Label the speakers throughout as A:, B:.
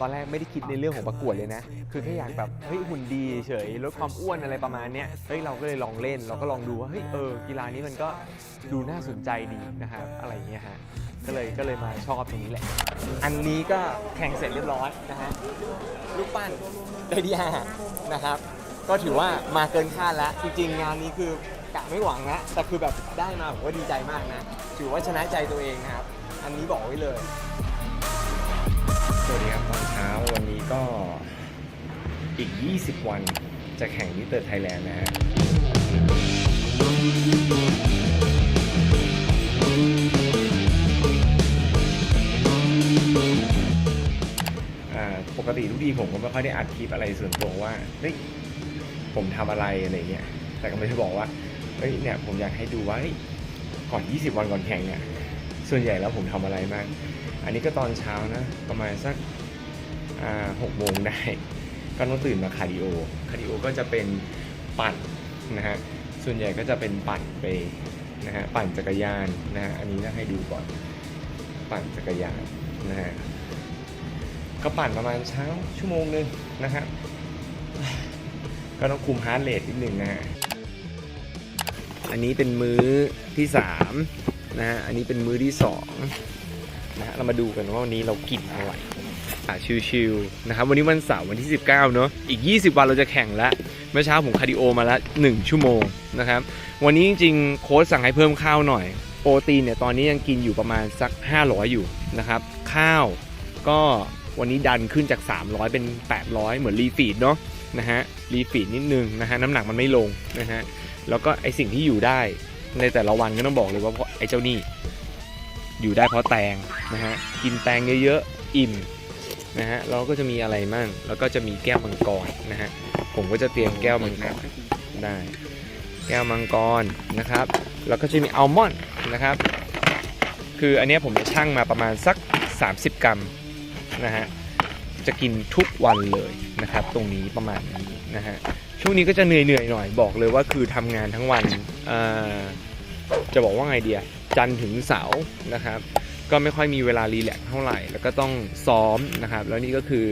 A: ตอนแรกไม่ได้คิดในเรื่องของประกวดเลยนะ คือแค่อยากแบบเฮ้ยหุ่นดีเฉยลดความอ้วนอะไรประมาณเนี้ยเฮ้ยเราก็เลยลองเล่น เราก็ลองดูว่าเฮ้ยเออกีฬานี้มันก็ดูน่าสนใจดีนะครับอะไรอย่างเงี้ยฮะก็เลยก็เลยมาชอบตรงนี้แหละ อันนี้ก็แข่งเสร็จเรียบร้อยนะฮะลูกปั้นไดดีอานะครับ ก็ถือว่ามาเกินคาดแล้วจริงๆงานนี้คือกะไม่หวังนะแต่คือแบบได้มาผมว่าดีใจมากนะถือว่าชนะใจตัวเองนะครับ อันนี้บอกไว้เลย
B: สวัสดีครับ ก็อีก 20 วันจะแข่งมิเตอร์ไทยแลนด์นะฮะอ่าปกติทุกทีผมก็ไม่ค่อยได้อัดคลิปอะไรส่วนตัวว่าเฮ้ยผมทำอะไรอะไรเงี้ย แต่ก็ไม่ได้บอกว่าเฮ้ยเนี่ยผมอยากให้ดูว่าก่อน 20 วันก่อนแข่งเนี่ย ส่วนใหญ่แล้วผมทำอะไรบ้างอันนี้ก็ตอนเช้านะ ประมาณสัก หกโมงได้ ก็ต้องตื่นมาคาร์ดิโอ คาร์ดิโอก็จะเป็นปั่นนะฮะ ส่วนใหญ่ก็จะเป็นปั่นไปนะฮะ ปั่นจักรยานนะฮะ อันนี้นะให้ดูก่อน ปั่นจักรยานนะฮะ ก็ปั่นประมาณเช้าชั่วโมงหนึ่งนะฮะ ก็ต้องคุมฮาร์ดเรทนิดหนึ่งนะฮะ อันนี้เป็นมื้อที่สามนะฮะ อันนี้เป็นมื้อที่สองนะฮะ เรามาดูกันว่าวันนี้เรากินอะไร ชิวๆนะครับวันนี้วันเสาร์วันที่ 19เนอะอีก 20 วันเราจะแข่งแล้วเมื่อเช้าผมคาร์ดิโอมาล้ว1ชั่วโมงนะครับวันนี้จริงๆโค้ชสั่งให้เพิ่มข้าวหน่อยโปรตีนเนี่ยตอนนี้ยังกินอยู่ประมาณสัก 500 อยู่นะครับข้าวก็วันนี้ดันขึ้นจาก 300 เป็น 800 เหมือนรีฟีดเนาะนะฮะรีฟีดนิดนึงนะฮะน้ำหนักมันไม่ลงนะฮะแล้วก็ไอสิ่งที่อยู่ได้ในแต่ละวันก็ต้องบอกเลยว่าเพราะไอเจ้านี่อยู่ได้เพราะแตงนะฮะกินแตงเยอะๆอิ่ม นะฮะเราก็จะมีอะไรมั่ง แล้วก็จะมีแก้วมังกรนะฮะผมก็จะเตรียมแก้วมังกรได้ แก้วมังกรนะครับ แล้วก็จะมีอัลมอนด์นะครับ คืออันนี้ผมจะชั่งมาประมาณสัก 30 กรัมนะฮะจะกินทุกวันเลยนะครับ ตรงนี้ประมาณนี้นะฮะช่วงนี้ก็จะเหนื่อยๆหน่อยบอกเลยว่าคือทำงานทั้งวันจะบอกว่าไงเดียจันถึงเสาร์นะครับ ก็ไม่ค่อยมีเวลารีแลกซ์เท่าไหร่ แล้วก็ต้องซ้อมนะครับ แล้วนี่ก็คือ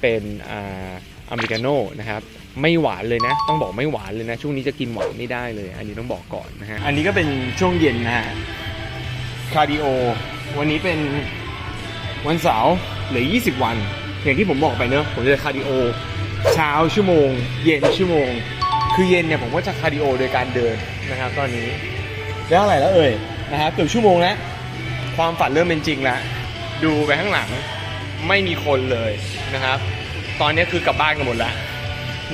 B: เป็นอ่าอเมริกาโน่นะครับไม่หวานเลยนะ ต้องบอกไม่หวานเลยนะ ช่วงนี้จะกินหวานไม่ได้เลย อันนี้ต้องบอกก่อนนะฮะอันนี้ก็เป็นช่วงเย็นนะฮะคาร์ดิโอวันนี้เป็นวันเสาร์เหลือ 20 วันอย่างที่ผมบอกไปเนอะผมจะคาร์ดิโอเช้าชั่วโมง เย็นชั่วโมง คือเย็นเนี่ยผมก็จะคาร์ดิโอโดยการเดินนะครับ ตอนนี้แล้วอะไรแล้วเอ่ยนะครับเกือบชั่วโมงแล้ว ความฝันเริ่มเป็นจริงแล้ว ดูไปข้างหลังไม่มีคนเลยนะครับ ตอนนี้คือกลับบ้านกันหมดแล้ว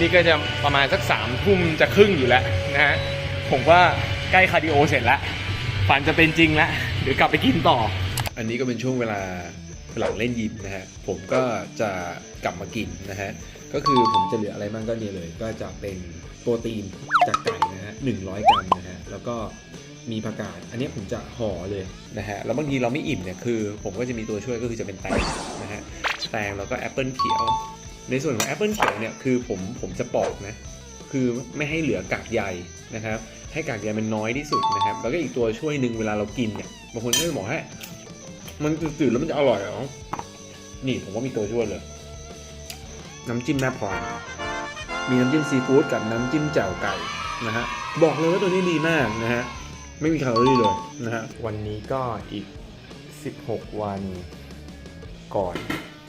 B: นี่ก็จะประมาณสักสามทุ่มจะครึ่งอยู่แล้วนะฮะ ผมว่าใกล้คาร์ดิโอเสร็จแล้ว ฝันจะเป็นจริงแล้วเดี๋ยวกลับไปกินต่อ
C: อันนี้ก็เป็นช่วงเวลาหลังเล่นยิมนะฮะ ผมก็จะกลับมากินนะฮะ ก็คือผมจะเหลืออะไรบ้างก็เนี่ยเลย ก็จะเป็นโปรตีนจากไก่นะฮะ100 กรัมนะฮะ แล้วก็ มีผักกาดอันนี้ผมจะห่อเลยนะฮะแล้วบางทีเราไม่อิ่มเนี่ยคือ ผมก็จะมีตัวช่วยก็คือจะเป็นแตงนะฮะแตงแล้วก็แอปเปิลเขียว ในส่วนของแอปเปิลเขียวเนี่ยคือผมผมจะปอกนะคือไม่ให้เหลือกากใยนะครับ ให้กากใยมันน้อยที่สุดนะครับ แล้วก็อีกตัวช่วยหนึ่งเวลาเรากินเนี่ยบางคนก็จะบอกให้มันจืดๆแล้วมันจะอร่อยเหรอนี่ผมว่ามีตัวช่วยเลย น้ำจิ้มแม่พรอยมีน้ำจิ้มซีฟู้ดกับน้ำจิ้มแจ่วไก่นะฮะบอกเลยว่าตัวนี้ดีมากนะฮะ ไม่มีแคลอรี่เลยนะฮะ
B: วันนี้ก็อีก 16 วันก่อน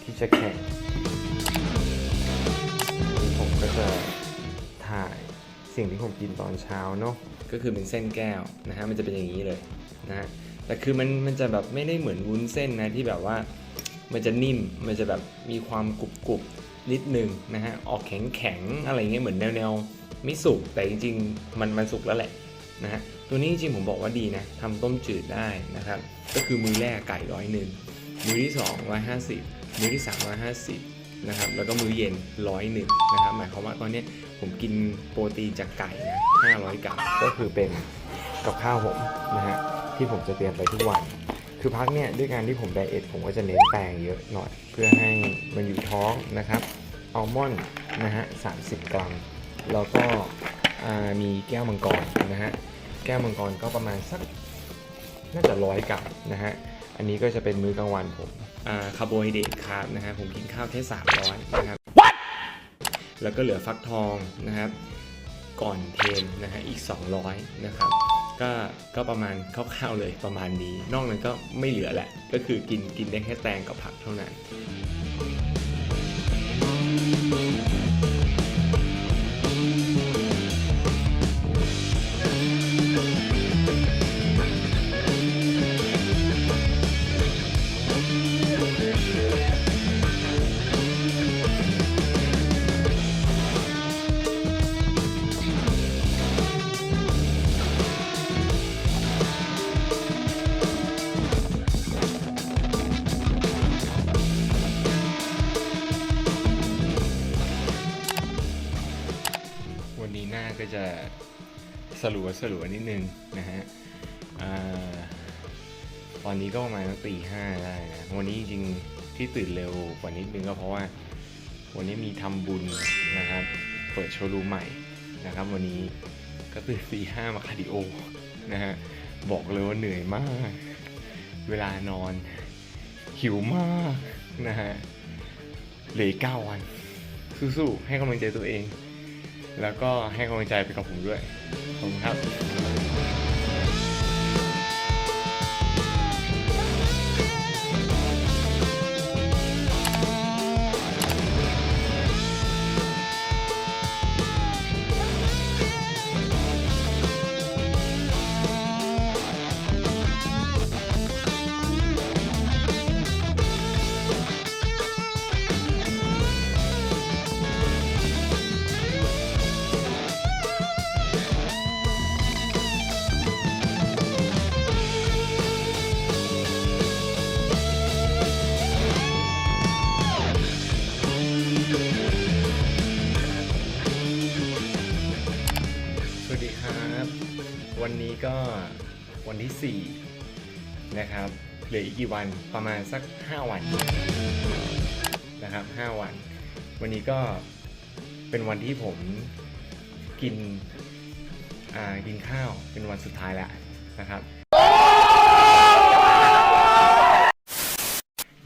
B: ที่จะแข่งวันนี้ผมก็จะถ่ายสิ่งที่ผมกินตอนเช้าเนาะก็คือเป็นเส้นแก้วนะฮะมันจะเป็นอย่างนี้เลยนะฮะแต่คือมันมันจะแบบไม่ได้เหมือนวุ้นเส้นนะที่แบบว่ามันจะนิ่มมันจะแบบมีความกรุบกรุบๆนิดนึงนะฮะออกแข็งแข็งๆอะไรเงี้ยเหมือนแนวแนวๆไม่สุกแต่จริงๆมันมันสุกแล้วแหละ นะฮะตัวนี้จริงๆผมบอกว่าดีนะทำต้มจืดได้นะครับ ก็คือมือแรกไก่ร้อยหนึ่งมือที่สองร้อยห้าสิบมือที่สามร้อยห้าสิบนะครับแล้วก็มือเย็นร้อยหนึ่งนะครับหมายความว่าตอนนี้ผมกินโปรตีนจากไก่นะห้าร้อยกรัมก็คือเป็นกับข้าวผมนะฮะที่ผมจะเตรียมไปทุกวันคือพักเนี่ยด้วยการที่ผมไดเอทผมก็จะเน้นแป้งเยอะหน่อย เพื่อให้มันอยู่ท้องนะครับอัลมอนด์นะฮะ30 กรัม แล้วก็มีแก้วมังกรนะฮะ แก้วมังกรก็ประมาณสักน่าจะร้อยกรัมนะฮะ อันนี้ก็จะเป็นมื้อกลางวันผมอ่าคาร์โบไฮเดรตครับนะฮะผมกินข้าวแค่300นะครับแล้วก็เหลือฟักทองนะครับ ก่อนเทรนนะฮะอีก 200 นะครับ ก็ก็ประมาณคร่าวๆเลยประมาณนี้ นอกนั้นก็ไม่เหลือแหละ ก็คือกินกินได้แค่แตงกับผักเท่านั้นวัน ลัวสลัวนิดนึงนะฮะตอนนี้ก็ประมาณตีห้าได้นะวันนี้จริงๆที่ตื่นเร็วกว่านิดนึงก็เพราะว่า วันนี้มีทำบุญนะครับเปิดโชว์รูมใหม่นะครับ วันนี้ก็ตื่นตีห้ามาคาร์ดิโอนะฮะบอกเลยว่าเหนื่อยมาก เวลานอน หิวมากนะฮะเหลืออีกเก้าวันสู้ๆให้กำลังใจตัวเอง แล้วก็ให้กำลังใจไปกับผมด้วยขอบคุณครับ วันที่ 4 นะครับเหลืออีกกี่วันประมาณสัก 5 วันนะครับ 5 วัน วันนี้ก็เป็นวันที่ผมกินกินข้าวเป็นวันสุดท้ายแล้วนะครับ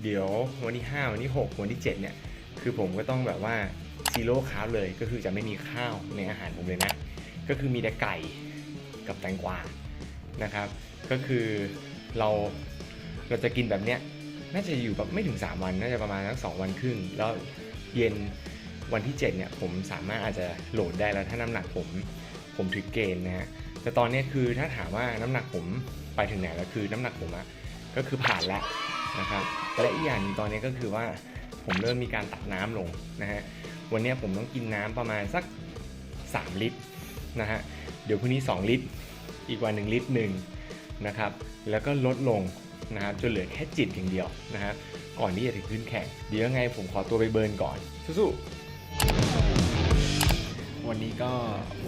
B: เดี๋ยววันที่ 5 วันที่ 6 วันที่ 7 เนี่ย คือผมก็ต้องแบบว่าซีโร่คาร์บเลยก็คือจะไม่มีข้าวในอาหารผมเลยนะ ก็คือมีแต่ไก่กับแตงกวา นะครับ ก็คือเราเราจะกินแบบเนี้ยน่าจะอยู่แบบไม่ถึง 3 วันน่าจะประมาณสักสวันครึ่ง แล้วเย็นวันที่ 7 เนี่ย ผมสามารถอาจจะโหลดได้แล้วถ้าน้ำหนักผมผมถึงเกณฑ์นะฮะแต่ตอนนี้คือถ้าถามว่าน้ำหนักผมไปถึงไหนแล้วคือน้ำหนักผมอะก็คือผ่านแล้วนะครับและอีกอย่างตอนนี้ก็คือว่าผมเริ่มมีการตัดน้ำลงนะฮะวันนี้ผมต้องกินน้ำประมาณสัก 3 ลิตรนะฮะเดี๋ยวพรุ่งนี้ 2 ลิตร อีกวันหนึ่งลิตรหนึ่งนะครับ แล้วก็ลดลงนะครับจนเหลือแค่จิตอย่างเดียวนะครับก่อนที่จะถึงขึ้นแข่ง เดี๋ยวยังไงผมขอตัวไปเบิร์นก่อนสู้ๆวันนี้ก็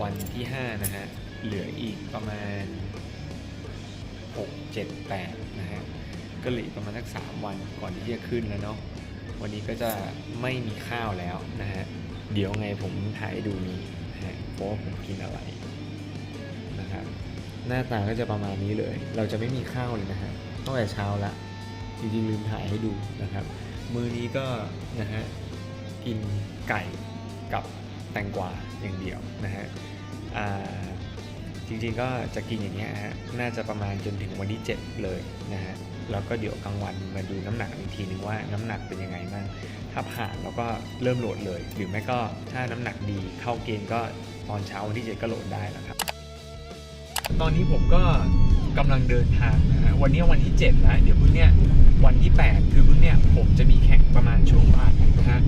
B: วันที่ 5 นะฮะ เหลืออีกประมาณ 6 7 8 นะฮะ ก็เหลือประมาณสัก 3 วันก่อนที่จะขึ้นแล้วเนาะวันนี้ก็จะไม่มีข้าวแล้วนะฮะ เดี๋ยวไงผมถ่ายดูนี้นะฮะเพราะว่าผมกินอะไรนะครับ หน้าตาก็จะประมาณนี้เลย เราจะไม่มีข้าวเลยนะฮะตั้งแต่เช้าละจริงๆลืมถ่ายให้ดูนะครับ มือนี้ก็นะฮะกินไก่กับแตงกวาอย่างเดียวนะฮะจริงๆก็จะกินอย่างเงี้ยฮะน่าจะประมาณจนถึงวันที่ 7 เลยนะฮะแล้วก็เดี๋ยวกลางวันมาดูน้ำหนักอีกทีนึงว่าน้ำหนักเป็นยังไงบ้างถ้าผ่านเราก็เริ่มโหลดเลย หรือไม่ก็ถ้าน้ำหนักดีเข้าเกณฑ์ก็ตอนเช้าวันที่ 7 ก็โหลดได้แล้วครับ ตอนนี้ผมก็กำลังเดินทางนะฮะวันนี้วันที่ 7 แล้ว เดี๋ยวพรุ่งเนี้ยวันที่ 8 คือพรุ่งเนี้ยผมจะมีแข่งประมาณช่วงบ่ายนะฮะ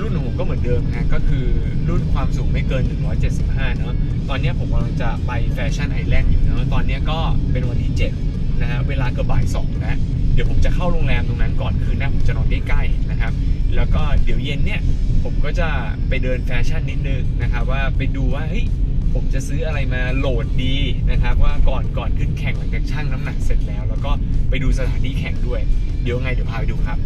B: รุ่นของผมก็เหมือนเดิมนะก็คือรุ่นความสูงไม่เกิน 175 เนอะตอนนี้ผมกำลังจะไปแฟชั่นไอแลนด์อยู่เนอะตอนนี้ก็เป็นวันที่ 7 นะฮะเวลาเกือบบ่าย2แล้วเดี๋ยวผมจะเข้าโรงแรมตรงนั้นก่อนคืนน้าผมจะนอนใกล้ๆนะครับ แล้วก็เดี๋ยวเย็นเนี่ยผมก็จะไปเดินแฟชั่นนิดนึงนะครับว่าไปดูว่าเฮ้ย ผมจะซื้ออะไรมาโหลดดีนะครับ ว่าก่อนก่อนขึ้นแข่งหลังจากชั่งน้ำหนักเสร็จแล้ว แล้วก็ไปดูสถานที่แข่งด้วย เดี๋ยวไงเดี๋ยวพาไปดูครับ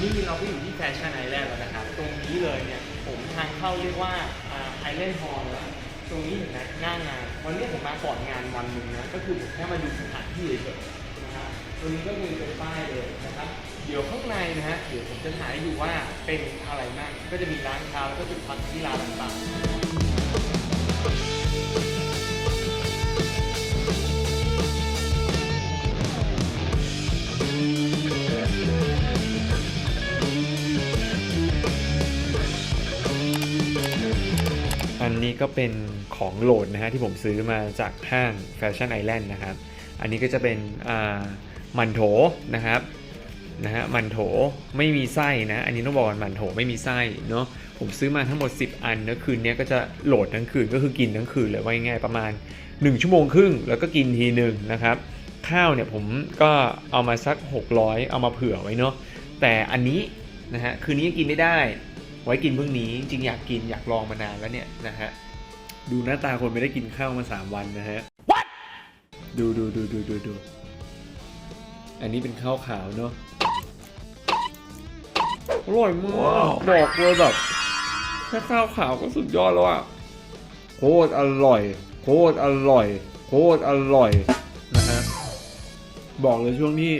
B: นี่เราก็อยู่ที่แฟชั่นไอแลนด์แล้วนะครับ ตรงนี้เลยเนี่ยผมทางเข้าเรียกว่าไอแลนด์ฮอลล์แล้วตรงนี้เห็นไหมหน้างาน วันนี้ผมมาก่อนงานวันหนึ่งนะ ก็คือผมแค่มาดูสถานที่เฉย นะครับตรงนี้ก็คือเป็นป้ายเลยนะครับ เดี๋ยวข้างในนะฮะ เดี๋ยวผมจะถ่ายให้ดูว่าเป็นอะไรบ้าง ก็จะมีร้านค้าแล้วก็จุดพักที่ร้านต่างอันนี้ก็เป็นของโหลดนะฮะที่ผมซื้อมาจากห้างแฟชั่นไอแลนด์นะครับ อันนี้ก็จะเป็นมันโถนะครับนะฮะมันโถไม่มีไส้นะ อันนี้ต้องบอกก่อนมันโถไม่มีไส้เนาะผมซื้อมาทั้งหมด 10 อันนะคืนนี้ก็จะโหลดทั้งคืนก็คือกินทั้งคืนเลยว่าง่ายประมาณ 1 ชั่วโมงครึ่งแล้วก็กินทีหนึ่งนะครับข้าวเนี่ยผมก็เอามาสัก 600 เอามาเผื่อไว้เนาะแต่อันนี้นะฮะคืนนี้กินไม่ได้ ไว้กินพรุ่งนี้จริงอยากกินอยากลองมานานแล้วเนี่ยนะฮะดูหน้าตาคนไม่ได้กินข้าวมาสามวันนะฮะ ดูดูดูดูดูดูอันนี้เป็นข้าวขาวเนาะอร่อยมากบอกเลยแบบแค่ข้าวขาวก็สุดยอดแล้วอะโคตรอร่อย โคตรอร่อย โคตรอร่อยนะฮะบอกเลยช่วงที่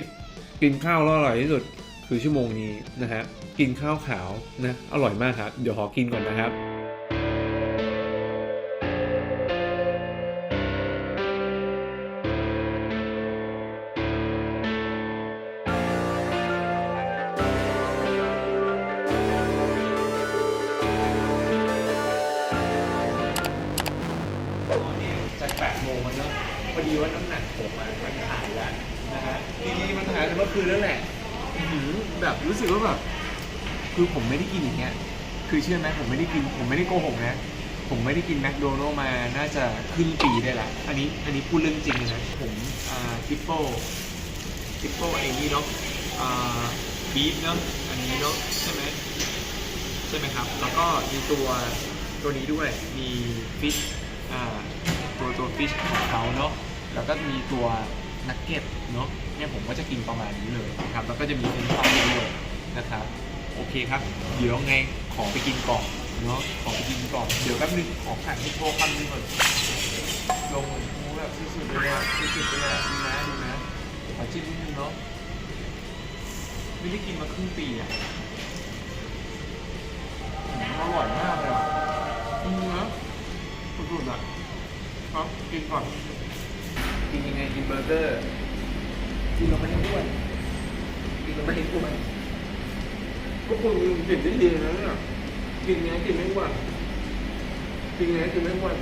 B: กินข้าวแล้วอร่อยที่สุดคือชั่วโมงนี้นะฮะกินข้าวขาวนะอร่อยมากครับ เดี๋ยวขอกินก่อนนะครับ คือเชื่อไหมผมไม่ได้กิน ผมไม่ได้โกหกนะ ผมไม่ได้กินแมคโดนัลล์มา น่าจะครึ่งปีได้ละ อันนี้ อันนี้พูดเรื่องจริงเลยนะ ผมอ่าทิปโป้ทิปโป้ไอ้นี่เนาะอ่าบีฟเนาะ อันนี้เนาะใช่ไหมใช่ไหมครับ แล้วก็มีตัวตัวนี้ด้วย มีฟิชอ่าตัวตัวฟิชของเขาเนาะ แล้วก็มีตัวนักเก็ตเนาะเนี่ยผมก็จะกินประมาณนี้เลยนะครับ แล้วก็จะมีเป็นฟรายด้วยนะครับ โอเคครับ เดี๋ยวไง ขอไปกินก่อนเนาะขอไปกินก่อนเดี๋ยวแป๊บนึงขอขันที่โทรคำนึงก่อนลงมูแบบสุดๆเลยอะสุดๆเลยอะดูนะดูนะขอจิ้มนิดนึงเนาะไม่ได้กินมาครึ่งปีอะอร่อยมากเลยอะจริงนะสุดๆอะครับกินก่อนกินยังไงกินเบอร์เกอร์กินเราไม่ได้อ้วนกินเราไม่ได้อ้วน ก็คุณกินได้ดีนะเนี่ยกินไงกินไม่อ้วนกินไงกินไม่อ้วน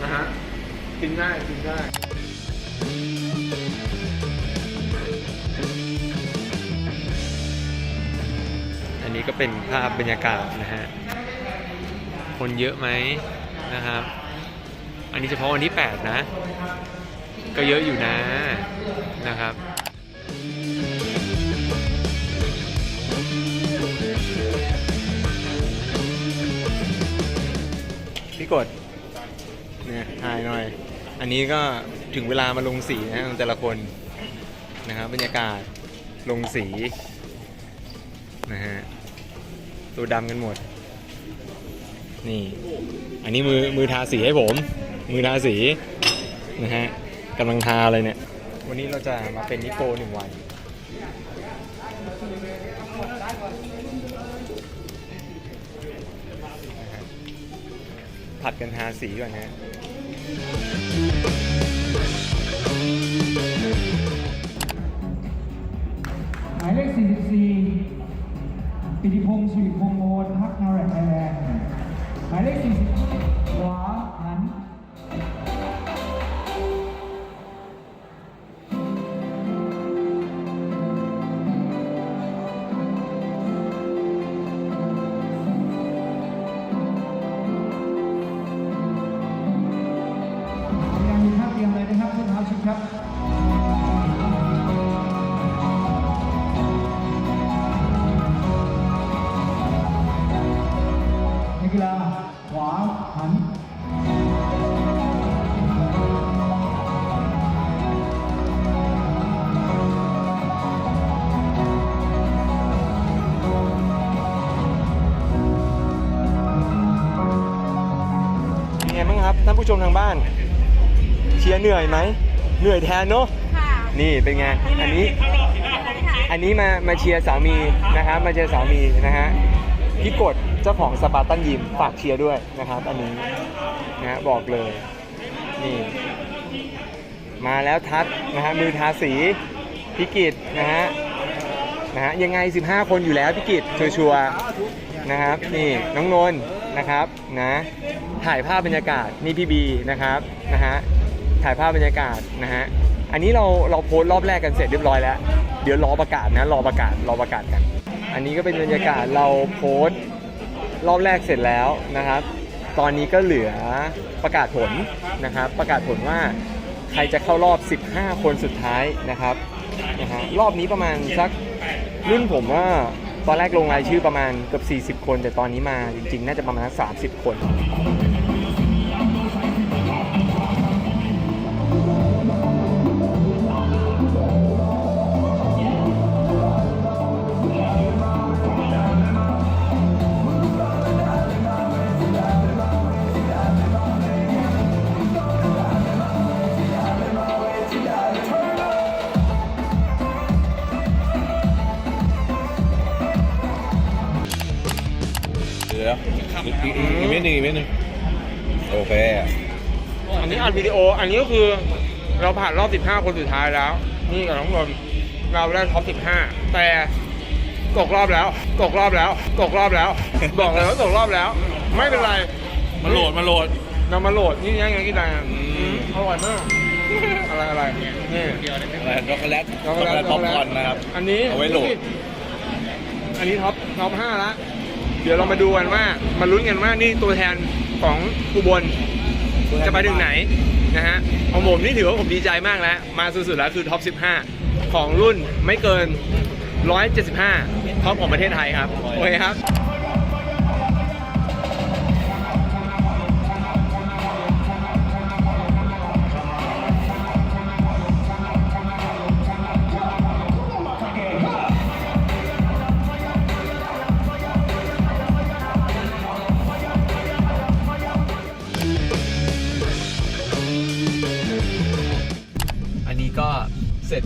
B: นะฮะกินง่ายกินง่ายอันนี้ก็เป็นภาพบรรยากาศนะฮะ คนเยอะไหมนะครับ อันนี้เฉพาะวันที่ 8 นะ ก็เยอะอยู่นะนะครับ กดเนี่ยถ่ายหน่อย อันนี้ก็ถึงเวลามาลงสีนะของแต่ละคนนะครับบรรยากาศลงสีนะฮะตัวดำกันหมด นี่ อันนี้มือมือทาสีให้ผม มือทาสีนะฮะกำลังทาเลยเนี่ย วันนี้เราจะมาเป็นนิโปหนึ่งวัน ผัดกันทาสีก่อนฮะ
D: หมายเลข 44 ปิติพงศ์สุริพงศ์โอนพักนาแรกไทยแลนด์หมายเลข 45 ช
B: มทางบ้าน เชียร์เหนื่อยไหมเหนื่อยแทนเนาะ
E: ค่ะ
B: นี่เป็นไงอันนี้ อันนี้มามาเชียร์สามีนะครับมาเชียร์สามีนะฮะพี่กดเจ้าของสปาร์ตันยิมฝากเชียร์ด้วยนะครับอันนี้นะฮะบอกเลยนี่มาแล้วทัดนะฮะมือทาสีพิกิตนะฮะนะฮะยังไง 15 คนอยู่แล้วพิกิตชัวร์ๆนะครับนี่น้องนนท์ นะครับนะถ่ายภาพบรรยากาศนี่พี่บีนะครับนะฮะถ่ายภาพบรรยากาศนะฮะอันนี้เราเราโพสต์รอบแรกกันเสร็จเรียบร้อยแล้ว เดี๋ยวรอประกาศนะรอประกาศรอประกาศกัน อันนี้ก็เป็นบรรยากาศเราโพสต์รอบแรกเสร็จแล้วนะครับ ตอนนี้ก็เหลือประกาศผลนะครับ ประกาศผลว่าใครจะเข้ารอบ 15 คนสุดท้ายนะครับนะฮะรอบนี้ประมาณสักรุ่นผมว่า ตอนแรกลงรายชื่อประมาณเกือบ40 คน แต่ตอนนี้มาจริงๆ น่าจะประมาณสัก30 คน
F: อีกอีกอีกอีกเม็ดหนึ่งอีกเม็ดหนึ่งโอเค
B: อันนี้อัดวิดีโอ อันนี้ก็คือเราผ่านรอบ 15 คนสุดท้ายแล้ว นี่กับน้องนนท์เราได้ท็อป 15 แต่ตกรอบแล้ว ตกรอบแล้ว ตกรอบแล้ว บอกเลยว่าตกรอบแล้ว ไม่เป็นไร
F: มาโหลดมาโหลด
B: นำมาโหลด นี่ยังไงกินได้อะอืมอร่อยมาก อะไรอะไรนี่
F: อะไรช็อกโกแลต
B: ช็อกโกแลต
F: ป๊อปคอร์นนะครับ
B: อันนี้
F: เอาไว้โหลด
B: อันนี้ท็อปท็อปห้าละ เดี๋ยวเรามาดูกันว่ามาลุ้นกันว่านี่ตัวแทนของอุบลจะไปถึงไหนนะฮะของผมนี่ถือว่าผมดีใจมากแล้ว มาสุดๆแล้วคือท็อป 15 ของรุ่นไม่เกิน 175ท็อปของประเทศไทยครับ โอเคครับ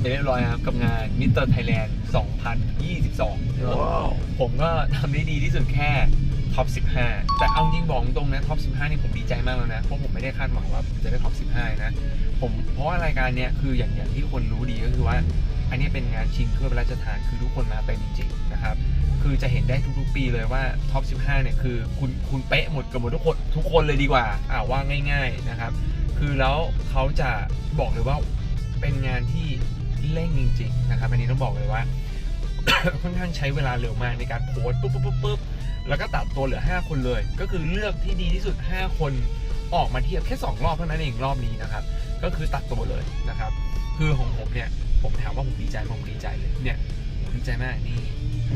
B: เสร็จไปเรียบร้อยครับกับงานมิสเตอร์ไทยแลนด์2022ว้าวผมก็ทำได้ดีที่สุดแค่ท็อป 15 แต่เอาจริงบอกตรงนะท็อป 15 นี่ผมดีใจมากแล้วนะ เพราะผมไม่ได้คาดหวังว่าผมจะได้ท็อป 15 นะ ผมเพราะว่ารายการเนี้ยคืออย่างอย่างที่คนรู้ดีก็คือว่า อันนี้เป็นงานชิงถ้วยพระราชทานคือทุกคนมาเต็มจริงๆนะครับ คือจะเห็นได้ทุกๆปีเลยว่าท็อป 15 เนี่ยคือคุณคุณเป๊ะหมดกับหมดทุกคนทุกคนเลยดีกว่าอ่าว่าง่าย ๆนะครับ คือแล้วเขาจะบอกเลยว่าเป็นงานที่ เร่งจริงๆนะครับอันนี้ต้องบอกเลยว่า ค่อนข้างใช้เวลาเร็วมากในการโพสปุ๊บปุ๊บปุ๊บปุ๊บแล้วก็ตัดตัวเหลือ 5 คนเลย ก็คือเลือกที่ดีที่สุด 5 คนออกมาเทียบแค่ 2 รอบเท่านั้นเองรอบนี้นะครับ ก็คือตัดตัวเลยนะครับ คือของผมเนี่ย ผมถามว่าผมดีใจผมดีใจเลยเนี่ยผมดีใจมากนี่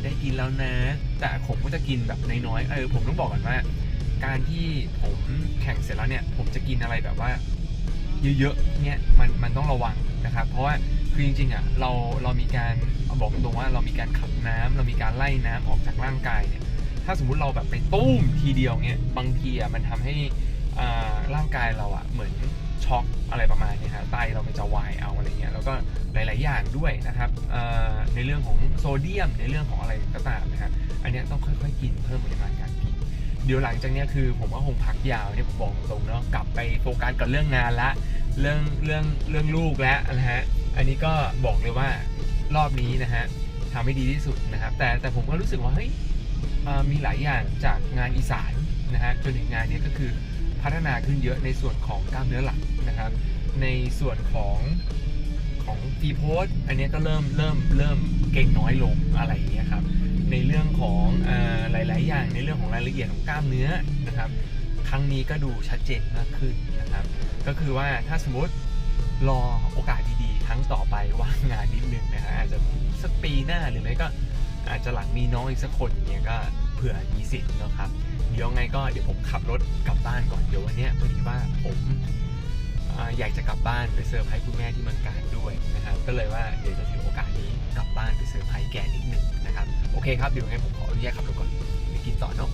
B: ได้กินแล้วนะ แต่ผมก็จะกินแบบน้อยๆเออผมต้องบอกก่อนว่า การที่ผมแข่งเสร็จแล้วเนี่ย ผมจะกินอะไรแบบว่า เยอะๆเนี่ยมันมันต้องระวังนะครับ เพราะว่า คือจริงๆอะเราเรามีการบอกตรงว่าเรามีการขับน้ำเรามีการไล่น้ำออกจากร่างกายเนี่ยถ้าสมมุติเราแบบไปตุ้มทีเดียวเนี่ยบางทีอะมันทำให้อ่าร่างกายเราอะเหมือนช็อกอะไรประมาณนี้ฮะไตเรามันจะวายเอาอะไรเงี้ยแล้วก็หลาย ๆ อย่างด้วยนะครับอ่าในเรื่องของโซเดียมในเรื่องของอะไรก็ตามนะฮะอันเนี้ยต้องค่อย ๆ กินเพิ่มปริมาณการกินเดี๋ยวหลังจากเนี้ยคือผมว่าคงพักยาวเนี่ยผมบอกตรงเนาะกลับไปโฟกัสกับเรื่องงานละเรื่องเรื่องเรื่องลูกแล้วนะฮะ อันนี้ก็บอกเลยว่ารอบนี้นะฮะทำให้ดีที่สุดนะครับ แต่แต่ผมก็รู้สึกว่าเฮ้ยมีหลายอย่างจากงานอีสานนะฮะจนถึงงานนี้ก็คือพัฒนาขึ้นเยอะในส่วนของกล้ามเนื้อหลักนะครับ ในส่วนของของฟีโพสอันนี้ก็เริ่มเริ่มเริ่มเก่งน้อยลงอะไรอย่างเงี้ยครับในเรื่องของอหลาย ๆ อย่างในเรื่องของรายละเอียดของกล้ามเนื้อนะครับ ครั้งนี้ก็ดูชัดเจนมากขึ้นนะครับ ก็คือว่าถ้าสมมติ รอโอกาสดีๆ ครั้งต่อไปว่างงานนิดนึงนะฮะอาจจะสักปีหน้าหรือไม่ก็อาจจะหลังมีน้องอีกสักคนอย่างเงี้ยก็เผื่อมีสิทธิ์นะครับ เดี๋ยวไงก็เดี๋ยวผมขับรถกลับบ้านก่อนเดี๋ยววันเนี้ยพอดีว่าผมอ่าอยากจะกลับบ้านไปเซอร์ไพรส์คุณแม่ที่เมืองการด้วยนะครับ ก็เลยว่าเดี๋ยวจะถือโอกาสนี้กลับบ้านไปเซอร์ไพรส์แกนิดนึงนะครับ โอเคครับเดี๋ยวไงผมขออนุญาตขับรถก่อนไปกินต่อเนาะ